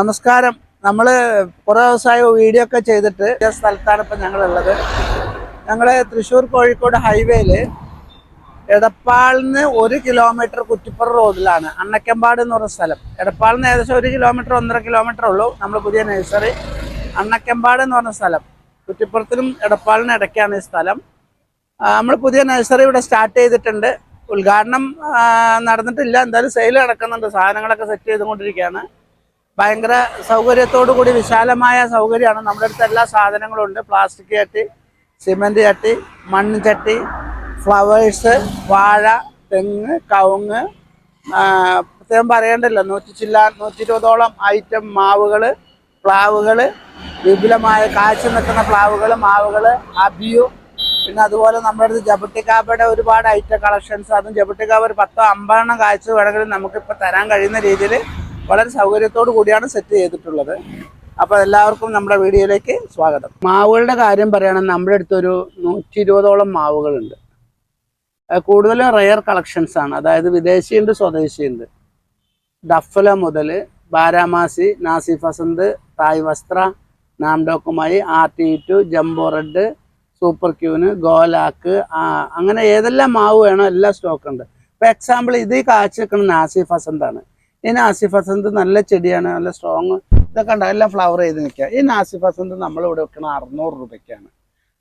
നമസ്കാരം. നമ്മൾ കുറേ ദിവസമായ വീഡിയോ ഒക്കെ ചെയ്തിട്ട് സ്ഥലത്താണ് ഇപ്പം ഞങ്ങളുള്ളത്. ഞങ്ങൾ തൃശ്ശൂർ കോഴിക്കോട് ഹൈവേയിൽ എടപ്പാളിന്ന് ഒരു കിലോമീറ്റർ കുറ്റിപ്പുറ റോഡിലാണ് അണ്ണക്കമ്പാട് എന്ന് പറഞ്ഞ സ്ഥലം. എടപ്പാളിന്ന് ഏകദേശം ഒരു കിലോമീറ്റർ ഒന്നര കിലോമീറ്റർ ഉള്ളൂ. നമ്മൾ പുതിയ നഴ്സറി അണ്ണക്കമ്പാട് എന്ന് പറഞ്ഞ സ്ഥലം. കുറ്റിപ്പുറത്തിനും എടപ്പാളിനും ഇടയ്ക്കാണ് ഈ സ്ഥലം. നമ്മൾ പുതിയ നഴ്സറി ഇവിടെ സ്റ്റാർട്ട് ചെയ്തിട്ടുണ്ട്. ഉദ്ഘാടനം നടന്നിട്ടില്ല. എന്തായാലും സെയിൽ നടക്കുന്നുണ്ട്. സാധനങ്ങളൊക്കെ സെറ്റ് ചെയ്തുകൊണ്ടിരിക്കുകയാണ്. ഭയങ്കര സൗകര്യത്തോടു കൂടി വിശാലമായ സൗകര്യമാണ്. നമ്മുടെ അടുത്ത് എല്ലാ സാധനങ്ങളും ഉണ്ട് പ്ലാസ്റ്റിക് ചട്ടി സിമെന്റ് ചട്ടി മണ്ണ് ചട്ടി ഫ്ലവേഴ്സ് വാഴ തെങ്ങ് കവുങ്ങ് പ്രത്യേകം പറയേണ്ടല്ലോ നൂറ്റി ചില്ല നൂറ്റി ഇരുപതോളം ഐറ്റം മാവുകൾ പ്ലാവുകൾ വിപുലമായ കാഴ്ച നിൽക്കുന്ന പ്ലാവുകൾ മാവുകൾ അബിയു പിന്നെ അതുപോലെ നമ്മുടെ അടുത്ത് ജബട്ടിക്കാബയുടെ ഒരുപാട് ഐറ്റം കളക്ഷൻസ് അതും ജബട്ടിക്കാബ ഒരു പത്തോ അമ്പതെണ്ണം കാഴ്ച വേണമെങ്കിലും നമുക്കിപ്പോൾ തരാൻ കഴിയുന്ന രീതിയിൽ വളരെ സൗകര്യത്തോടു കൂടിയാണ് സെറ്റ് ചെയ്തിട്ടുള്ളത്. അപ്പോൾ എല്ലാവർക്കും നമ്മുടെ വീഡിയോയിലേക്ക് സ്വാഗതം. മാവുകളുടെ കാര്യം പറയുകയാണെങ്കിൽ നമ്മുടെ അടുത്തൊരു നൂറ്റി ഇരുപതോളം മാവുകളുണ്ട്. കൂടുതലും റെയർ കളക്ഷൻസ് ആണ്. അതായത് വിദേശിയുണ്ട് സ്വദേശിയുണ്ട് ഡഫല മുതൽ ബാരാമാസി നാസി ഫസന്ത് തായ് വസ്ത്ര നാംഡോക്കുമായി R T two jumbo red super queen ഗോലാക്ക് അങ്ങനെ ഏതെല്ലാം മാവ് വേണോ എല്ലാം സ്റ്റോക്കുണ്ട് ഇപ്പൊ എക്സാമ്പിൾ ഇത് കാഴ്ച വെക്കുന്ന നാസി ഫസന്താണ്. ഈ നാസി ഫസന്ത് നല്ല ചെടിയാണ് നല്ല സ്ട്രോങ് ഇതൊക്കെ ഉണ്ടാവും എല്ലാം ഫ്ലവർ ചെയ്ത് നിൽക്കുക. ഈ നാസി ഫസന്ത് നമ്മൾ ഇവിടെ വെക്കണ അറുന്നൂറ് രൂപയ്ക്കാണ്.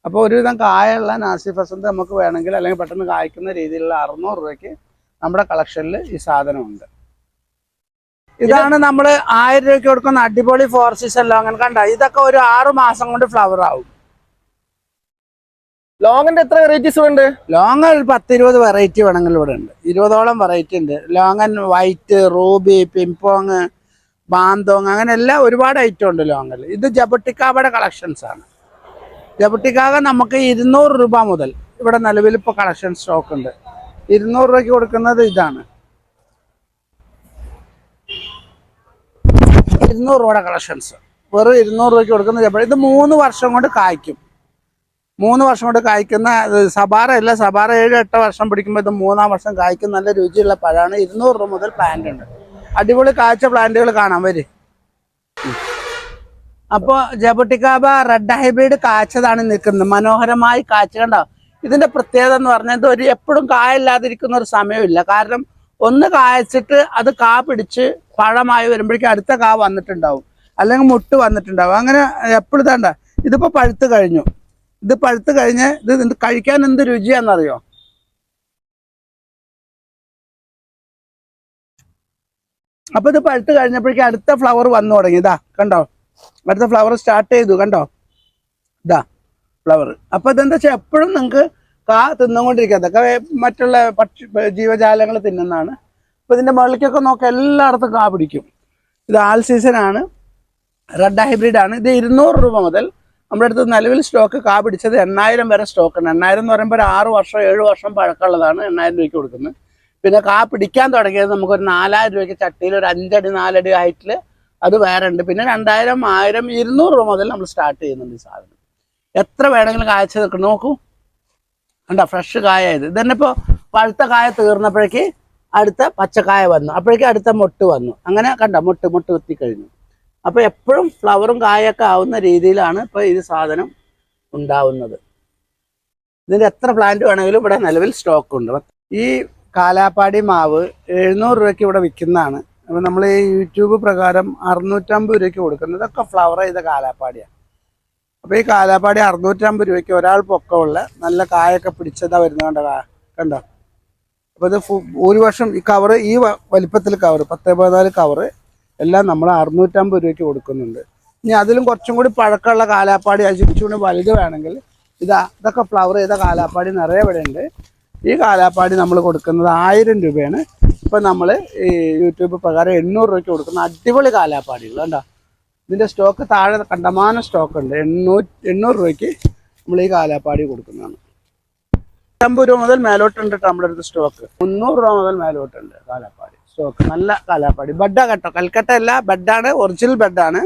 അപ്പോൾ ഒരുവിധം കായുള്ള നാസി ഫസന്ത് നമുക്ക് വേണമെങ്കിൽ അല്ലെങ്കിൽ പെട്ടെന്ന് കായ്ക്കുന്ന രീതിയിലുള്ള അറുന്നൂറ് രൂപയ്ക്ക് നമ്മുടെ കളക്ഷനിൽ ഈ സാധനമുണ്ട്. ഇതാണ് നമ്മൾ ആയിരം രൂപയ്ക്ക് കൊടുക്കുന്ന അടിപൊളി ഫോർ സീസൺ ലോങ്ങൻ കണ്ട? ഇതൊക്കെ ഒരു ആറ് മാസം കൊണ്ട് ഫ്ലവർ ആവും. ലോങ്ങിന്റെ എത്ര വെറൈറ്റീസ് ഉണ്ട് ലോങ് ഒരു പത്ത് ഇരുപത് വെറൈറ്റി വേണമെങ്കിൽ ഇവിടെ ഉണ്ട്. ഇരുപതോളം വെറൈറ്റി ഉണ്ട്. ലോങ്ങൻ വൈറ്റ് റൂബി പിംപോങ് ബാന്തോങ് അങ്ങനെ എല്ലാം ഒരുപാട് ഐറ്റം ഉണ്ട് ലോങ്ങിൽ ഇത് ജബട്ടിക്കാവയുടെ കളക്ഷൻസ് ആണ്. ജബട്ടിക്കാവ നമുക്ക് ഇരുന്നൂറ് രൂപ മുതൽ ഇവിടെ നിലവിൽ ഇപ്പോൾ കളക്ഷൻ സ്റ്റോക്ക് ഉണ്ട്. ഇരുന്നൂറ് രൂപയ്ക്ക് കൊടുക്കുന്നത് ഇതാണ്. ഇരുന്നൂറ് രൂപയുടെ കളക്ഷൻസ് വെറും ഇരുന്നൂറ് രൂപയ്ക്ക് കൊടുക്കുന്ന ഇത് മൂന്ന് വർഷം കൊണ്ട് കായ്ക്കും. മൂന്ന് വർഷം കൊണ്ട് കായ്ക്കുന്ന സബാറ അല്ല സബാറ ഏഴ് എട്ട് വർഷം പിടിക്കുമ്പോൾ ഇത് മൂന്നാം വർഷം കായ്ക്കുന്ന നല്ല രുചിയുള്ള പഴമാണ്. ഇരുന്നൂറ് രൂപ മുതൽ പ്ലാന്റ് ഉണ്ട്. അടിപൊളി കാഴ്ച പ്ലാന്റുകൾ കാണാൻ വരും. അപ്പോൾ ജബട്ടിക്കാബ റെഡ് ഹൈബ്രിഡ് കാച്ചതാണ് നിൽക്കുന്നത്. മനോഹരമായി കാച്ച കണ്ടോ? ഇതിന്റെ പ്രത്യേകത എന്ന് പറഞ്ഞാൽ ഇത് ഒരു എപ്പോഴും കായല്ലാതിരിക്കുന്ന ഒരു സമയമില്ല. കാരണം ഒന്ന് കായച്ചിട്ട് അത് കാ പിടിച്ച് പഴമായി വരുമ്പോഴേക്കും അടുത്ത കാ വന്നിട്ടുണ്ടാവും. അല്ലെങ്കിൽ മുട്ട് വന്നിട്ടുണ്ടാവും. അങ്ങനെ എപ്പോഴും ഇതാണ്ട. ഇതിപ്പോൾ പഴുത്ത് കഴിഞ്ഞു. ഇത് പഴുത്ത് കഴിഞ്ഞ് ഇത് കഴിക്കാൻ എന്ത് രുചിയാണെന്നറിയോ? അപ്പൊ ഇത് പഴുത്ത് കഴിഞ്ഞപ്പോഴേക്കും അടുത്ത ഫ്ലവർ വന്നു തുടങ്ങി. ഇതാ കണ്ടോ? അടുത്ത ഫ്ലവർ സ്റ്റാർട്ട് ചെയ്തു കണ്ടോ? ഇതാ ഫ്ലവർ അപ്പൊ ഇതെന്താ വെച്ചാൽ എപ്പോഴും നിങ്ങൾക്ക് കാ തിന്നുകൊണ്ടിരിക്കുക അതൊക്കെ മറ്റുള്ള പക്ഷി ജീവജാലങ്ങൾ തിന്നുന്നതാണ്. അപ്പൊ ഇതിന്റെ മുകളിലേക്കൊക്കെ നോക്കാം എല്ലായിടത്തും കാ പിടിക്കും. ഇത് ആൾ സീസൺ ആണ്. റെഡ് ഹൈബ്രിഡ് ആണ്. ഇത് ഇരുന്നൂറ് രൂപ മുതൽ നമ്മുടെ അടുത്ത് നിലവിൽ സ്റ്റോക്ക് കാ പിടിച്ചത് എണ്ണായിരം വരെ സ്റ്റോക്ക് ഉണ്ട്. എണ്ണായിരം എന്ന് പറയുമ്പോൾ ഒരു ആറ് വർഷം ഏഴ് വർഷം പഴക്കമുള്ളതാണ് എണ്ണായിരം രൂപയ്ക്ക് കൊടുക്കുന്നത്. പിന്നെ കാ പിടിക്കാൻ തുടങ്ങിയത് നമുക്കൊരു നാലായിരം രൂപയ്ക്ക് ചട്ടിയിൽ ഒരു അഞ്ചടി നാലടി ഹൈറ്റിൽ അത് വേറെ ഉണ്ട്. പിന്നെ രണ്ടായിരം ആയിരം ഇരുന്നൂറ് രൂപ മുതൽ നമ്മൾ സ്റ്റാർട്ട് ചെയ്യുന്നുണ്ട് ഈ സാധനം. എത്ര വേണമെങ്കിലും കായച്ച് നിൽക്കണം നോക്കൂ. കണ്ട ഫ്രഷ് കായ ഇത്. ഇതന്നെ ഇപ്പോൾ പഴുത്ത കായ തീർന്നപ്പോഴേക്ക് അടുത്ത പച്ചക്കായ വന്നു. അപ്പോഴേക്കും അടുത്ത മൊട്ട് വന്നു. അങ്ങനെ കണ്ട മൊട്ട് മൊട്ട് കുത്തി കഴിഞ്ഞു. അപ്പോൾ എപ്പോഴും ഫ്ലവറും കായൊക്കെ ആവുന്ന രീതിയിലാണ് ഇപ്പോൾ ഈ സാധനം ഉണ്ടാവുന്നത്. ഇതിന്റെ എത്ര പ്ലാന്റ് വേണമെങ്കിലും ഇവിടെ നിലവിൽ സ്റ്റോക്ക് ഉണ്ട്. ഈ കാലാപ്പാടി മാവ് എഴുന്നൂറ് രൂപയ്ക്ക് ഇവിടെ വിൽക്കുന്നതാണ്. അപ്പോൾ നമ്മൾ ഈ യൂട്യൂബ് പ്രകാരം അറുന്നൂറ്റമ്പത് രൂപയ്ക്ക് കൊടുക്കുന്നത് ഇതൊക്കെ ഫ്ലവർ ചെയ്ത കാലാപ്പാടിയാണ്. അപ്പോൾ ഈ കാലാപ്പാടി അറുന്നൂറ്റമ്പത് രൂപയ്ക്ക് ഒരാൾ പൊക്കമുള്ള നല്ല കായൊക്കെ പിടിച്ചതാ വരുന്നത് കണ്ടോ? കണ്ടോ? അപ്പോൾ ഇത് ഭൂരിപക്ഷം ഈ കവറ് ഈ വലിപ്പത്തിൽ കവറ് പത്ത് പതിനാല് കവറ് എല്ലാം നമ്മൾ അറുന്നൂറ്റമ്പത് രൂപയ്ക്ക് കൊടുക്കുന്നുണ്ട്. ഇനി അതിലും കുറച്ചും കൂടി പഴക്കമുള്ള കാലാപ്പാടി കൂടി വലുത് വേണമെങ്കിൽ ഇതാ ഇതൊക്കെ ഫ്ലവർ ചെയ്ത കാലാപ്പാടി നിറയെ ഇവിടെ ഉണ്ട് ഈ കാലാപ്പാടി നമ്മൾ കൊടുക്കുന്നത് ആയിരം രൂപയാണ്. ഇപ്പം നമ്മൾ ഈ യൂട്യൂബ് പ്രകാരം എണ്ണൂറ് രൂപയ്ക്ക് കൊടുക്കുന്ന അടിപൊളി കാലാപ്പാടികൾ കണ്ടോ? ഇതിന്റെ സ്റ്റോക്ക് താഴെ കണ്ടമാനം സ്റ്റോക്ക് ഉണ്ട്. എണ്ണൂറ്റി എണ്ണൂറ് രൂപയ്ക്ക് നമ്മൾ ഈ കാലാപ്പാടി കൊടുക്കുന്നതാണ്. അമ്പത് രൂപ മുതൽ മേലോട്ടുണ്ട് ട്ടോ നമ്മുടെ അടുത്ത് സ്റ്റോക്ക് മുന്നൂറ് രൂപ മുതൽ മേലോട്ടുണ്ട് കാലാപ്പാടി. സ്റ്റോക്ക്. നല്ല കാലാപ്പാടി. ബെഡാ കേട്ടോ. കൽക്കട്ട അല്ല ബെഡാണ്. ഒറിജിനൽ ബെഡാണ്.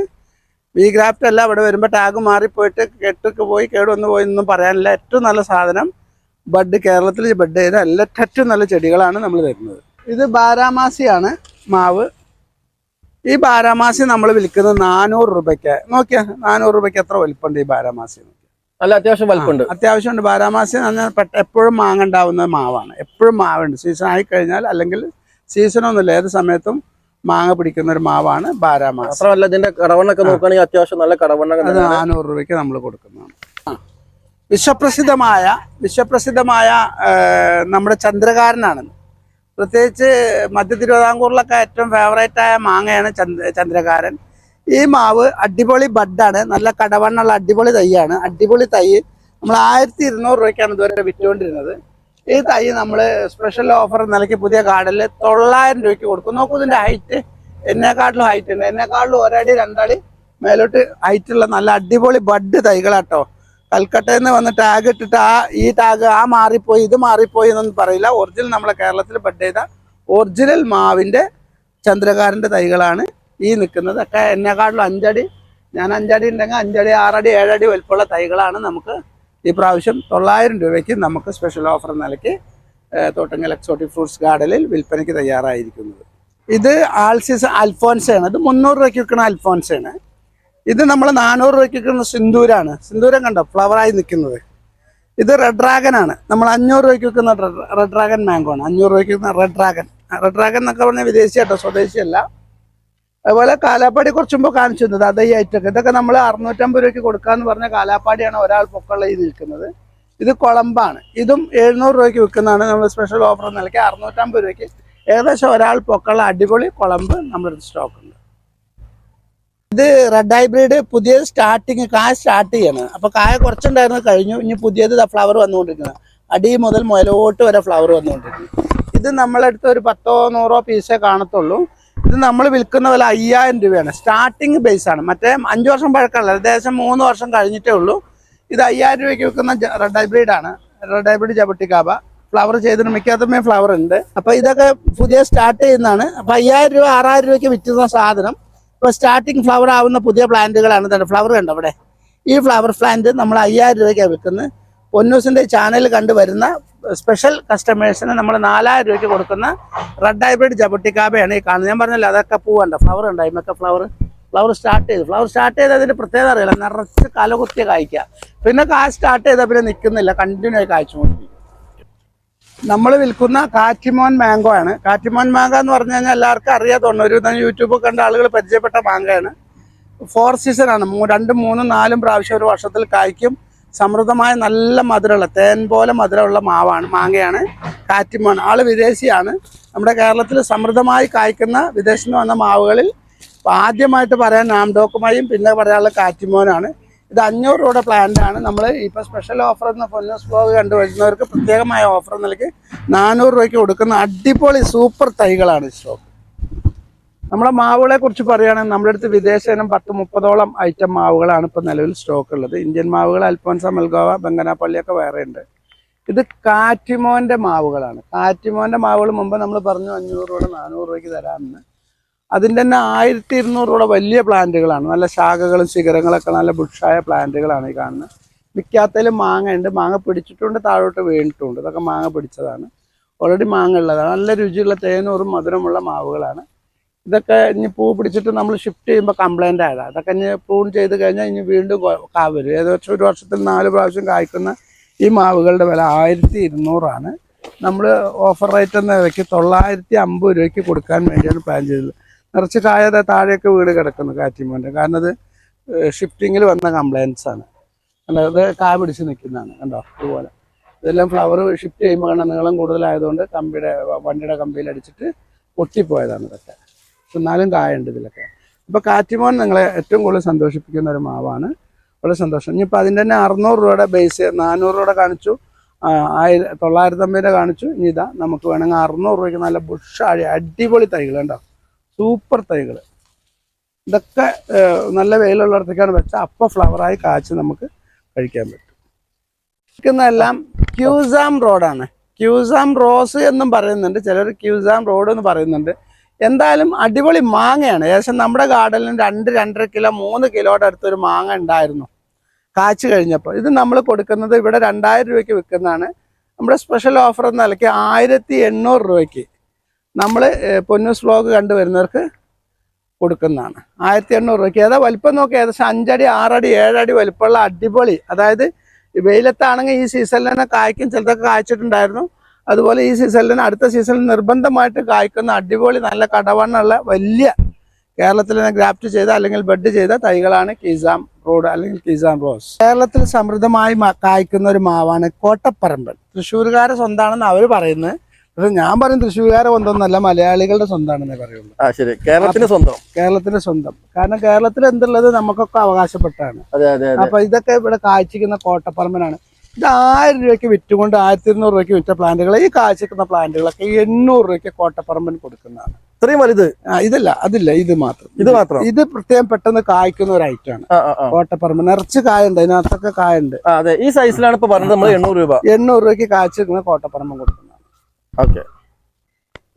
വി ഗ്രാഫ്റ്റ് അല്ല ഇവിടെ വരുമ്പോൾ ടാഗ് മാറിപ്പോയിട്ട് കെട്ടൊക്കെ പോയി കേടുവന്ന് പോയി ഒന്നും പറയാനില്ല. ഏറ്റവും നല്ല സാധനം ബഡ്. കേരളത്തിൽ ബഡ് ചെയ്ത എല്ലാ ഏറ്റവും നല്ല ചെടികളാണ് നമ്മൾ തരുന്നത്. ഇത് ബാരാമാസിയാണ് മാവ്. ഈ ബാരാമാസി നമ്മൾ വിൽക്കുന്നത് നാനൂറ് രൂപയ്ക്ക്. നോക്കിയാ നാനൂറ് രൂപയ്ക്ക് എത്ര വലിപ്പമുണ്ട് ഈ ബാരാമാസി? നല്ല അത്യാവശ്യം വലിപ്പുണ്ട്. അത്യാവശ്യമുണ്ട് ബാരാമാസി എന്ന് പറഞ്ഞാൽ എപ്പോഴും മാങ്ങ ഉണ്ടാവുന്ന മാവാണ്. എപ്പോഴും മാവുണ്ട്. സീസൺ ആയി കഴിഞ്ഞാൽ അല്ലെങ്കിൽ സീസണൊന്നുമില്ല. ഏത് സമയത്തും മാങ്ങ പിടിക്കുന്ന ഒരു മാവാണ് ബാരാമാസം. മാത്രമല്ല ഇതിന്റെ കടവണ്ണൊക്കെ നോക്കുകയാണെങ്കിൽ അത്യാവശ്യം നല്ല. നാനൂറ് രൂപയ്ക്ക് നമ്മൾ കൊടുക്കുന്നതാണ്. വിശ്വപ്രസിദ്ധമായ വിശ്വപ്രസിദ്ധമായ നമ്മുടെ ചന്ദ്രകാരനാണ്. പ്രത്യേകിച്ച് മധ്യ തിരുവിതാംകൂറിലൊക്കെ ഏറ്റവും ഫേവറേറ്റ് ആയ മാങ്ങയാണ് ചന്ദ്രകാരൻ. ഈ മാവ് അടിപൊളി ബഡാണ്. നല്ല കടവണ്ണുള്ള അടിപൊളി തൈയാണ്. അടിപൊളി തൈ നമ്മൾ ആയിരത്തി ഇരുന്നൂറ് രൂപയ്ക്കാണ് ഇതുവരെ വിറ്റുകൊണ്ടിരുന്നത്. ഈ തൈ നമ്മൾ സ്പെഷ്യൽ ഓഫർ നിലയ്ക്ക് പുതിയ കാർഡിൽ തൊള്ളായിരം രൂപയ്ക്ക് കൊടുക്കും. നോക്കൂ ഇതിന്റെ ഹൈറ്റ് എന്നെക്കാട്ടിലും ഹൈറ്റ് ഉണ്ട്. എന്നെക്കാട്ടിലും ഒരടി രണ്ടടി മേലോട്ട് ഹൈറ്റ് ഉള്ള നല്ല അടിപൊളി ബഡ് തൈകളാട്ടോ. കൽക്കട്ടയിൽ നിന്ന് വന്ന് ടാഗ് ഇട്ടിട്ട് ആ ഈ ടാഗ് ആ മാറിപ്പോയി ഇത് മാറിപ്പോയി എന്നൊന്നും പറയില്ല. ഒറിജിനൽ നമ്മളെ കേരളത്തിൽ ബഡ് ചെയ്ത ഒറിജിനൽ മാവിന്റെ ചന്ദ്രകാരന്റെ തൈകളാണ് ഈ നിൽക്കുന്നത്. ഒക്കെ എന്നെക്കാട്ടിലും അഞ്ചടി ഞാൻ അഞ്ചടി ഉണ്ടെങ്കിൽ അഞ്ചടി ആറടി ഏഴടി വലിപ്പമുള്ള തൈകളാണ് നമുക്ക് ഈ പ്രാവശ്യം തൊള്ളായിരം രൂപയ്ക്ക് നമുക്ക് സ്പെഷ്യൽ ഓഫർ നിലയ്ക്ക് തോട്ടങ്ങൽ എക്സോട്ടിക് ഫ്രൂട്ട്സ് ഗാർഡനിൽ വിൽപ്പനയ്ക്ക് തയ്യാറായിരിക്കുന്നത്. ഇത് ആൾസിസ് അൽഫോൻസയാണ്. ഇത് മുന്നൂറ് രൂപയ്ക്ക് വിൽക്കുന്ന അൽഫോൻസയാണ്. ഇത് നമ്മൾ നാനൂറ് രൂപയ്ക്ക് വിൽക്കുന്ന സിന്ദൂരാണ്. സിന്ദൂരം കണ്ടോ? ഫ്ലവറായി നിൽക്കുന്നത്. ഇത് റെഡ് ഡ്രാഗൺ ആണ്. നമ്മൾ അഞ്ഞൂറ് രൂപയ്ക്ക് വിൽക്കുന്ന റെഡ് ഡ്രാഗൺ മാംഗോ ആണ്. അഞ്ഞൂറ് രൂപയ്ക്ക് വിൽക്കുന്ന റെഡ് ഡ്രാഗൺ റെഡ് ഡ്രാഗൺ എന്നൊക്കെ പറഞ്ഞാൽ വിദേശിയാട്ടോ സ്വദേശിയല്ല. അതുപോലെ കാലാപ്പാടി കുറച്ച് മുമ്പ് കാണിച്ചു തന്നത് അതേ ഐറ്റൊക്കെ ഇതൊക്കെ നമ്മൾ അറുന്നൂറ്റമ്പത് രൂപയ്ക്ക് കൊടുക്കാന്ന് പറഞ്ഞ കാലാപ്പാടിയാണ് ഒരാൾ പൊക്കമുള്ള ഈ നിൽക്കുന്നത് ഇത് കുളമ്പാണ്. ഇതും എഴുന്നൂറ് രൂപയ്ക്ക് വിൽക്കുന്നതാണ്. നമ്മൾ സ്പെഷ്യൽ ഓഫർ നിലയ്ക്ക് അറുന്നൂറ്റമ്പത് രൂപയ്ക്ക് ഏകദേശം ഒരാൾ പൊക്കമുള്ള അടിപൊളി കുളമ്പ് നമ്മുടെ സ്റ്റോക്ക് ഉണ്ട്. ഇത് റെഡ് ഹൈബ്രിഡ് പുതിയ സ്റ്റാർട്ടിങ് കായ സ്റ്റാർട്ട് ചെയ്യണം. അപ്പോൾ കായ കുറച്ചുണ്ടായിരുന്നു കഴിഞ്ഞു. ഇനി പുതിയത് ഫ്ലവർ വന്നുകൊണ്ടിരിക്കുന്നത് അടി മുതൽ മുതലോട്ട് വരെ ഫ്ലവർ വന്നുകൊണ്ടിരിക്കുന്നു. ഇത് നമ്മളെടുത്ത് ഒരു പത്തോ നൂറോ പീസേ കാണത്തുള്ളൂ. ഇത് നമ്മൾ വിൽക്കുന്ന വില അയ്യായിരം രൂപയാണ്. സ്റ്റാർട്ടിങ് ബേസ് ആണ്. മറ്റേ അഞ്ച് വർഷം പഴക്കമുള്ള ഏകദേശം മൂന്ന് വർഷം കഴിഞ്ഞിട്ടേ ഉള്ളൂ. ഇത് അയ്യായിരം രൂപയ്ക്ക് വിൽക്കുന്ന റെഡ് ഹൈബ്രിഡ് ആണ്. റെഡ് ഹൈബ്രിഡ് കാബ ഫ്ലവർ ചെയ്തിട്ട് മിക്കാത്തമേ ഫ്ലവർ ഉണ്ട്. അപ്പൊ ഇതൊക്കെ പുതിയ സ്റ്റാർട്ട് ചെയ്യുന്നതാണ്. അപ്പൊ അയ്യായിരം രൂപ ആറായിരം രൂപയ്ക്ക് വിറ്റുന്ന സാധനം ഇപ്പൊ സ്റ്റാർട്ടിങ് ഫ്ലവർ ആവുന്ന പുതിയ പ്ലാന്റുകളാണ് തന്നെ ഫ്ലവർ കണ്ടോ അവിടെ? ഈ ഫ്ലവർ പ്ലാന്റ് നമ്മൾ അയ്യായിരം രൂപയ്ക്കാണ് വിൽക്കുന്നത് പൊന്നൂസിന്റെ ചാനൽ കണ്ടുവരുന്ന സ്പെഷ്യൽ കസ്റ്റമേഴ്സിന് നമ്മൾ നാലായിരം രൂപയ്ക്ക് കൊടുക്കുന്ന റെഡ് ഹൈബ്രിഡ് ജബട്ടിക്കാബയാണ് ഈ കാണുന്നത്. ഞാൻ പറഞ്ഞല്ലോ അതൊക്കെ പൂവുണ്ട്. ഫ്ലവർ ഉണ്ട് അതിമൊക്കെ ഫ്ലവർ ഫ്ലവർ സ്റ്റാർട്ട് ചെയ്തു. ഫ്ലവർ സ്റ്റാർട്ട് ചെയ്ത് അതിന്റെ പ്രത്യേകത അറിയില്ല. നിറച്ച് കലകുത്തിയ കായ്ക്കുക പിന്നെ കാ സ്റ്റാർട്ട് ചെയ്താൽ പിന്നെ നിൽക്കുന്നില്ല കണ്ടിന്യൂ ആയി കായ്ച്ചുകൊണ്ടിരിക്കും നമ്മൾ വിൽക്കുന്ന കാറ്റിമോൻ മാംഗോ ആണ്. കാറ്റിമോൻ മാംഗോ എന്ന് പറഞ്ഞു കഴിഞ്ഞാൽ എല്ലാവർക്കും അറിയാത്തോണ്ട് ഒരു യൂട്യൂബ് കണ്ട ആളുകൾ പരിചയപ്പെട്ട മാങ്ങയാണ് ഫോർ സീസൺ ആണ്. രണ്ടും മൂന്നും നാലും പ്രാവശ്യം ഒരു വർഷത്തിൽ കായ്ക്കും. സമൃദ്ധമായ നല്ല മധുരമുള്ള തേൻ പോലെ മധുരമുള്ള മാവാണ് മാങ്ങയാണ് കാറ്റിമാണ്. ആൾ വിദേശിയാണ്. നമ്മുടെ കേരളത്തിൽ സമൃദ്ധമായി കായ്ക്കുന്ന വിദേശത്ത് നിന്ന് വന്ന മാവുകളിൽ ആദ്യമായിട്ട് പറയാൻ നാംഡോക്കുമായും പിന്നെ പറയാനുള്ള കാറ്റിമോനാണ്. ഇത് അഞ്ഞൂറ് രൂപയുടെ പ്ലാന്റ് ആണ്. നമ്മൾ ഇപ്പോൾ സ്പെഷ്യൽ ഓഫർ എന്ന ഫൊന്നസ് ബ്ലോഗ് കണ്ടുവരുന്നവർക്ക് പ്രത്യേകമായ ഓഫർ നൽകി നാനൂറ് രൂപയ്ക്ക് കൊടുക്കുന്ന അടിപൊളി സൂപ്പർ തൈകളാണ് സ്റ്റോക്ക് നമ്മുടെ മാവുകളെ കുറിച്ച് പറയുകയാണെങ്കിൽ നമ്മുടെ അടുത്ത് വിദേശ ഇനം പത്ത് മുപ്പതോളം ഐറ്റം മാവുകളാണ് ഇപ്പോൾ നിലവിൽ സ്റ്റോക്ക് ഉള്ളത്. ഇന്ത്യൻ മാവുകൾ അൽഫോൻസ മൽഗോവ ബംഗനാപ്പള്ളിയൊക്കെ വേറെ ഉണ്ട്. ഇത് കാറ്റിമോന്റെ മാവുകളാണ്. കാറ്റിമോന്റെ മാവുകൾ മുമ്പ് നമ്മൾ പറഞ്ഞു അഞ്ഞൂറ് രൂപ നാനൂറ് രൂപയ്ക്ക് തരാമെന്ന്. അതിന്റെ തന്നെ ആയിരത്തി ഇരുന്നൂറ് രൂപ വലിയ പ്ലാന്റുകളാണ്. നല്ല ശാഖകളും ശിഖരങ്ങളൊക്കെ നല്ല ബുഷായ പ്ലാന്റുകളാണ് ഈ കാണുന്നത്. മിക്കാത്തതിൽ മാങ്ങ ഉണ്ട്. മാങ്ങ പിടിച്ചിട്ടുണ്ട് താഴോട്ട് വീണിട്ടുണ്ട്. ഇതൊക്കെ മാങ്ങ പിടിച്ചതാണ്. ഓൾറെഡി മാങ്ങ ഉള്ളതാണ്. നല്ല രുചിയുള്ള തേനൂറും മധുരമുള്ള മാവുകളാണ്. ഇതൊക്കെ ഇനി പൂ പിടിച്ചിട്ട് നമ്മൾ ഷിഫ്റ്റ് ചെയ്യുമ്പോൾ കംപ്ലൈന്റ് ആയതാണ് അതൊക്കെ ഇനി പ്രൂൺ ചെയ്ത് കഴിഞ്ഞാൽ ഇനി വീണ്ടും കൊ- വരും. ഏകദേശം ഒരു വർഷത്തിൽ നാല് പ്രാവശ്യം കായ്ക്കുന്ന ഈ മാവുകളുടെ വില ആയിരത്തി ഇരുന്നൂറാണ്. നമ്മൾ ഓഫർ റേറ്റ് എന്ന നിലയ്ക്ക് തൊള്ളായിരത്തി അമ്പത് രൂപയ്ക്ക് കൊടുക്കാൻ വേണ്ടിയാണ് പ്ലാൻ ചെയ്തത്. നിറച്ച് കായത താഴെയൊക്കെ വീട് കിടക്കുന്നു കാറ്റിമോന്റെ. കാരണം അത് ഷിഫ്റ്റിങ്ങിൽ വന്ന കംപ്ലൈൻസ് ആണ്. കണ്ടോ ഇത് കാ പിടിച്ച് നിൽക്കുന്നതാണ് കണ്ടോ? അതുപോലെ ഇതെല്ലാം ഫ്ലവർ ഷിഫ്റ്റ് ചെയ്യുമ്പോൾ കണ്ട നീളം കൂടുതലായതുകൊണ്ട് കമ്പിയുടെ വണ്ടിയുടെ കമ്പിയിൽ അടിച്ചിട്ട് പൊട്ടിപ്പോയതാണ് ഇതൊക്കെ. എന്നാലും കായുണ്ട് ഇതിലൊക്കെ. ഇപ്പോൾ കാറ്റിമോൻ നിങ്ങളെ ഏറ്റവും കൂടുതൽ സന്തോഷിപ്പിക്കുന്ന ഒരു മാവാണ്. വളരെ സന്തോഷം. ഇനിയിപ്പോൾ അതിന്റെ തന്നെ അറുന്നൂറ് രൂപയുടെ ബേസ് നാനൂറ് രൂപയുടെ കാണിച്ചു. ആയിര തൊള്ളായിരത്തമ്പതിന്റെ കാണിച്ചു. ഇനി ഇതാ നമുക്ക് വേണമെങ്കിൽ അറുന്നൂറ് രൂപയ്ക്ക് നല്ല ബുഷാഴി അടിപൊളി തൈകൾ ഉണ്ടോ സൂപ്പർ തൈകൾ ഇതൊക്കെ നല്ല വെയിലുള്ളിടത്തേക്കാണ് വെച്ചാൽ അപ്പോൾ ഫ്ലവറായി കാച്ച് നമുക്ക് കഴിക്കാൻ പറ്റും. ഇരിക്കുന്നതെല്ലാം ക്യൂസാം റോഡാണ് ക്യൂസാം റോസ് എന്നും പറയുന്നുണ്ട്. ചിലർ ക്യൂസാം റോഡ് എന്ന് പറയുന്നുണ്ട്. എന്തായാലും അടിപൊളി മാങ്ങയാണ്. ഏകദേശം നമ്മുടെ ഗാർഡനിൽ രണ്ട് രണ്ടര കിലോ മൂന്ന് കിലോയുടെ അടുത്തൊരു മാങ്ങ ഉണ്ടായിരുന്നു. കാച്ച് കഴിഞ്ഞപ്പോൾ. ഇത് നമ്മൾ കൊടുക്കുന്നത് ഇവിടെ രണ്ടായിരം രൂപയ്ക്ക് വിൽക്കുന്നതാണ്. നമ്മുടെ സ്പെഷ്യൽ ഓഫർ എന്ന നിലയ്ക്ക് ആയിരത്തി എണ്ണൂറ് രൂപയ്ക്ക് നമ്മൾ പൊന്നൂസ് വ്ലോഗ് കണ്ടുവരുന്നവർക്ക് കൊടുക്കുന്നതാണ്. ആയിരത്തി എണ്ണൂറ് രൂപയ്ക്ക്. ഏതാ വലിപ്പം നോക്കി ഏകദേശം അഞ്ചടി ആറടി ഏഴടി വലിപ്പമുള്ള അടിപൊളി. അതായത് വെയിലത്താണെങ്കിൽ ഈ സീസണിൽ തന്നെ കായ്ക്കും ചിലതൊക്കെ കായ്ച്ചിട്ടുണ്ടായിരുന്നു. അതുപോലെ ഈ സീസണിൽ തന്നെ അടുത്ത സീസണിൽ നിർബന്ധമായിട്ട് കായ്ക്കുന്ന അടിപൊളി നല്ല കടവണ്ണുള്ള വലിയ കേരളത്തിൽ തന്നെ ഗ്രാഫ്റ്റ് ചെയ്ത അല്ലെങ്കിൽ ബെഡ് ചെയ്ത തൈകളാണ് കീസാം റോഡ് അല്ലെങ്കിൽ കീസാം റോസ്. കേരളത്തിൽ സമൃദ്ധമായി കായ്ക്കുന്ന ഒരു മാവാണ് കോട്ടപ്പറമ്പൻ തൃശ്ശൂർകാരെ സ്വന്തമാണെന്ന് അവർ പറയുന്നത് പക്ഷെ ഞാൻ പറയും തൃശ്ശൂർകാരെ സ്വന്തമൊന്നല്ല മലയാളികളുടെ സ്വന്തമാണെന്നേ പറയുള്ളൂ. ആ ശരി. സ്വന്തം. കേരളത്തിന്റെ സ്വന്തം. കാരണം കേരളത്തിൽ എന്തുള്ളത് നമുക്കൊക്കെ അവകാശപ്പെട്ടാണ്. അപ്പൊ ഇതൊക്കെ ഇവിടെ കാഴ്ചക്കുന്ന കോട്ടപ്പറമ്പനാണ്. ഇത് ആയിരം രൂപയ്ക്ക് വിറ്റുകൊണ്ട് ആയിരത്തി ഇരുന്നൂറ് രൂപയ്ക്ക് വിറ്റ പ്ലാന്റുകൾ ഈ കാഴ്ചക്കുന്ന പ്ലാന്റുകളൊക്കെ എണ്ണൂറ് രൂപയ്ക്ക് കോട്ടപ്പറമ്പിന് കൊടുക്കുന്നതാണ്. ഇത്രയും വലുത്? ഇതില്ല അതില്ല ഇത് മാത്രം. ഇത് മാത്രം? ഇത് പ്രത്യേകം പെട്ടെന്ന് കായ്ക്കുന്ന ഒരു ഐറ്റം ആണ്. കോട്ടപ്പറമ്പ് നിറച്ച് കായുണ്ട് അതിനകത്തൊക്കെ കായുണ്ട്. അതെ ഈ സൈസിലാണ് ഇപ്പൊ പറഞ്ഞത് നമ്മൾ എണ്ണൂറ് രൂപ. എണ്ണൂറ് രൂപയ്ക്ക് കാഴ്ച കോട്ടപ്പറമ്പ് കൊടുക്കുന്നതാണ്. ഓക്കെ.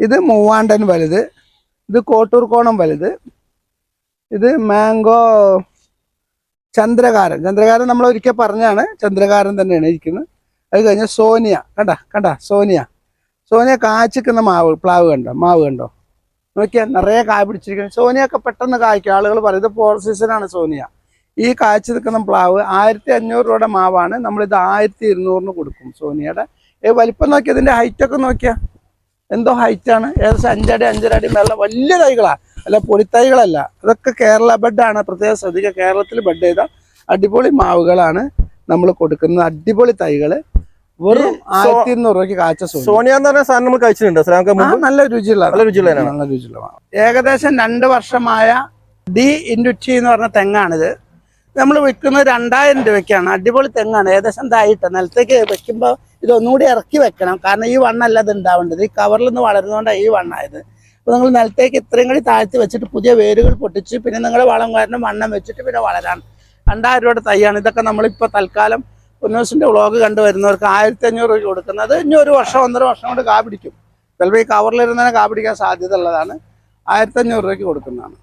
ഇത് മൂവാണ്ടൻ വലുത് ഇത് കോട്ടൂർ കോണം വലുത് ഇത് മാംഗോ ചന്ദ്രകാരൻ. ചന്ദ്രകാരൻ നമ്മൾ ഒരിക്കൽ പറഞ്ഞാണ് ചന്ദ്രകാരൻ തന്നെയാണ് ഇരിക്കുന്നത്. അത് കഴിഞ്ഞ സോനിയ. കണ്ട കണ്ട സോനിയ. സോനിയ കാച്ചിക്കുന്ന മാവ് പ്ലാവ് കണ്ടോ? മാവ് കണ്ടോ? നോക്കിയാൽ നിറയെ കായ പിടിച്ചിരിക്കുന്നത് സോനിയൊക്കെ പെട്ടെന്ന് കായ്ക്കും. ആളുകൾ പറയും ഇത് ഫോർ സീസണാണ് സോനിയ. ഈ കായ്ച്ചു നിൽക്കുന്ന പ്ലാവ് ആയിരത്തി അഞ്ഞൂറ് രൂപയുടെ മാവാണ്. നമ്മളിത് ആയിരത്തി ഇരുന്നൂറിന് കൊടുക്കും സോനിയയുടെ. ഏ വലിപ്പം നോക്കിയാൽ ഇതിന്റെ ഹൈറ്റ് ഒക്കെ നോക്കിയാ. എന്തോ ഹൈറ്റാണ് ആണ്. ഏകദേശം അഞ്ചടി അഞ്ചരടി മേലെ വലിയ തൈകളാ. അല്ല പൊടിത്തൈകളല്ല അതൊക്കെ കേരള ബെഡാണ്. പ്രത്യേകം ശ്രദ്ധിക്കുക. കേരളത്തിൽ ബെഡ് ചെയ്ത അടിപൊളി മാവുകളാണ് നമ്മൾ കൊടുക്കുന്നത്. അടിപൊളി തൈകൾ. വെറും ആയിരത്തി ഇരുന്നൂറ് രൂപയ്ക്ക് കാച്ച സോണിയ എന്ന് പറഞ്ഞ സാധനം നമ്മൾ കഴിച്ചിട്ടുണ്ട്. നല്ല രുചിയുള്ള നല്ല രുചിയുള്ള നല്ല രുചിയുള്ള മാവ്. ഏകദേശം രണ്ട് വർഷമായ ഡി ഇൻഡുറ്റി എന്ന് പറഞ്ഞ തെങ്ങാണിത്. നമ്മൾ വിൽക്കുന്നത് രണ്ടായിരം രൂപയ്ക്കാണ്. അടിപൊളി തെങ്ങാണ്. ഏകദേശം ഇതായിട്ട് നിലത്തേക്ക് വെക്കുമ്പോൾ ഇതൊന്നുകൂടി ഇറക്കി വെക്കണം. കാരണം ഈ വണ്ണല്ല ഇത് ഉണ്ടാവേണ്ടത്. ഈ കവറിൽ നിന്ന് വളരുന്നതുകൊണ്ടാണ് ഈ വണ്ണായത്. അപ്പോൾ നിങ്ങൾ നിലത്തേക്ക് ഇത്രയും കൂടി താഴ്ത്തി വെച്ചിട്ട് പുതിയ വേരുകൾ പൊട്ടിച്ച് പിന്നെ നിങ്ങൾ വളം കാരണം വണ്ണം വെച്ചിട്ട് പിന്നെ വളരാൻ രണ്ടായിരം രൂപയുടെ തൈയാണ്. ഇതൊക്കെ നമ്മളിപ്പോൾ തൽക്കാലം ഉന്നോസിന്റെ വ്ളോഗ് കണ്ടുവരുന്നവർക്ക് ആയിരത്തി അഞ്ഞൂറ് രൂപ കൊടുക്കുന്നത്. ഇനി ഒരു വർഷം ഒന്നര വർഷം കൊണ്ട് കാ പിടിക്കും. ചിലപ്പോൾ ഈ കവറിലിരുന്നതിനെ കാ പിടിക്കാൻ സാധ്യത ഉള്ളതാണ്. ആയിരത്തി അഞ്ഞൂറ് രൂപയ്ക്ക് കൊടുക്കുന്നതാണ്.